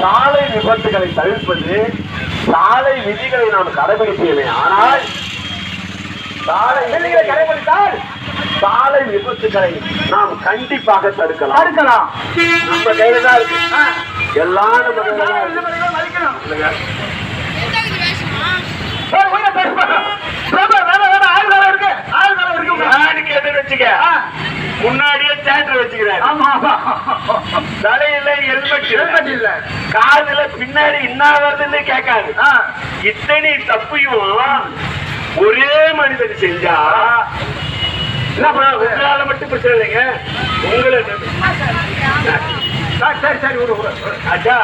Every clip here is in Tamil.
சாலை விபத்துகளை தவிர்ப்பது சாலை விதிகளை நாம் கடைபிடிக்கவே. ஆனால் சாலை விதிகளை கடைபிடித்தால் சாலை விபத்துகளை நாம் கண்டிப்பாக தடுக்கலாம். தடுக்கலாம். நம்ம கையில தான் இருக்கு. எல்லாம் நம்ம வச்சுக்க. முன்னாடியே தேட்டர் வச்சுக்கிறாரு. தலையில ஹெல்மெட் ஹெல்மெட் இல்ல. காதுல பின்னாடி என்ன வருதுன்னு கேட்காது. இத்தனை தப்பையும் ஒரே மனிதன் செஞ்சா உங்களால மட்டும் பிரச்சனை இல்லைங்க. உங்களை சரி, சரி, விடு. அச்சா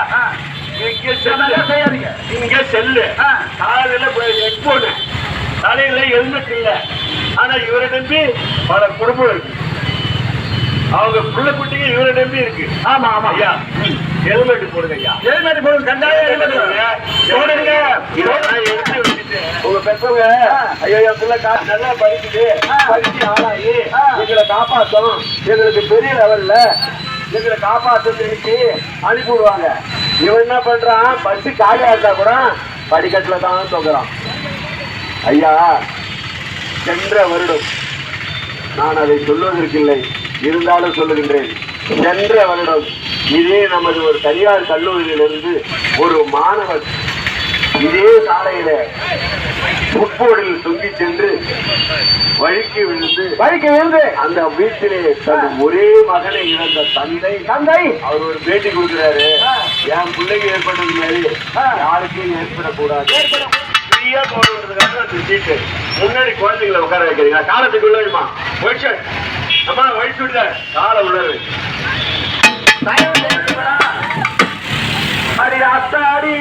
இங்க செல்லு. இங்க செல்லு. ஆ. காதுல ஹெட்போனு தலையில ஹெல்மெட் இல்ல. ஆனா இவரை நம்பி பல குடும்பம் இருக்கு. அவங்க புள்ள குட்டிங்க இவரை நம்பி இருக்கு. ஆமா, ஆமா. ஐயா ஹெல்மெட் போடுங்க ஐயா. ஹெல்மெட் போடுங்க, கட்டாயம் ஹெல்மெட் போடுங்க. உங்க பெற்றவங்க, ஐயோ, என் பிள்ளை கா- நல்லா படிக்குது, படிச்சு ஆளாகி, எங்களை காப்பாத்தும், எங்களுக்கு பெரிய லெவல்ல எங்களை நினைச்சு அனுப்பி விடுவாங்க இவன் என்ன பண்றான்? பஸ் காலியா இருந்தா கூட படிக்கட்டுல தான் தொங்குறான். ஐயா சென்ற வருடம் நான் அதை சொல்வதற்கில்லை இருந்தாலும் சொல்லுகின்றேன் சென்ற வருடம் இதே நமது ஒரு தனியார் கல்லூரியிலிருந்து ஒரு மாணவர் இதே சாலையில ஃபுட்போர்டில் தொங்கி சென்று வழுக்கி விழுந்து வழிக்கு விழுந்து. அந்த வீட்டிலே தன் ஒரே மகனை இழந்த தந்தை தந்தை. அவர் ஒரு பேட்டி கொடுக்கிறாரு. என் பிள்ளைக்கு ஏற்பட்டது மாதிரி. யாருக்கும் ஏற்படக்கூடாது ஃப்ரீயா போடுறதுக்காக அந்த சீட்டு முன்னாடி குழந்தைங்களை உட்கார வைக்கிறீங்க காலத்துக்கு உள்ளதுமா ஒயிட் ஷர்ட் அம்மா ஒயிட் ஷர்ட் காலை உள்ளது. அடி அத்தாடி.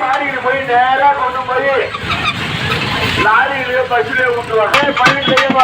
மாடிக்கு போய் நேரா கொண்டு போய் லாரியிலயோ பஸ்லயோ விட்டுருவாங்க செய்ய மாட்டோம்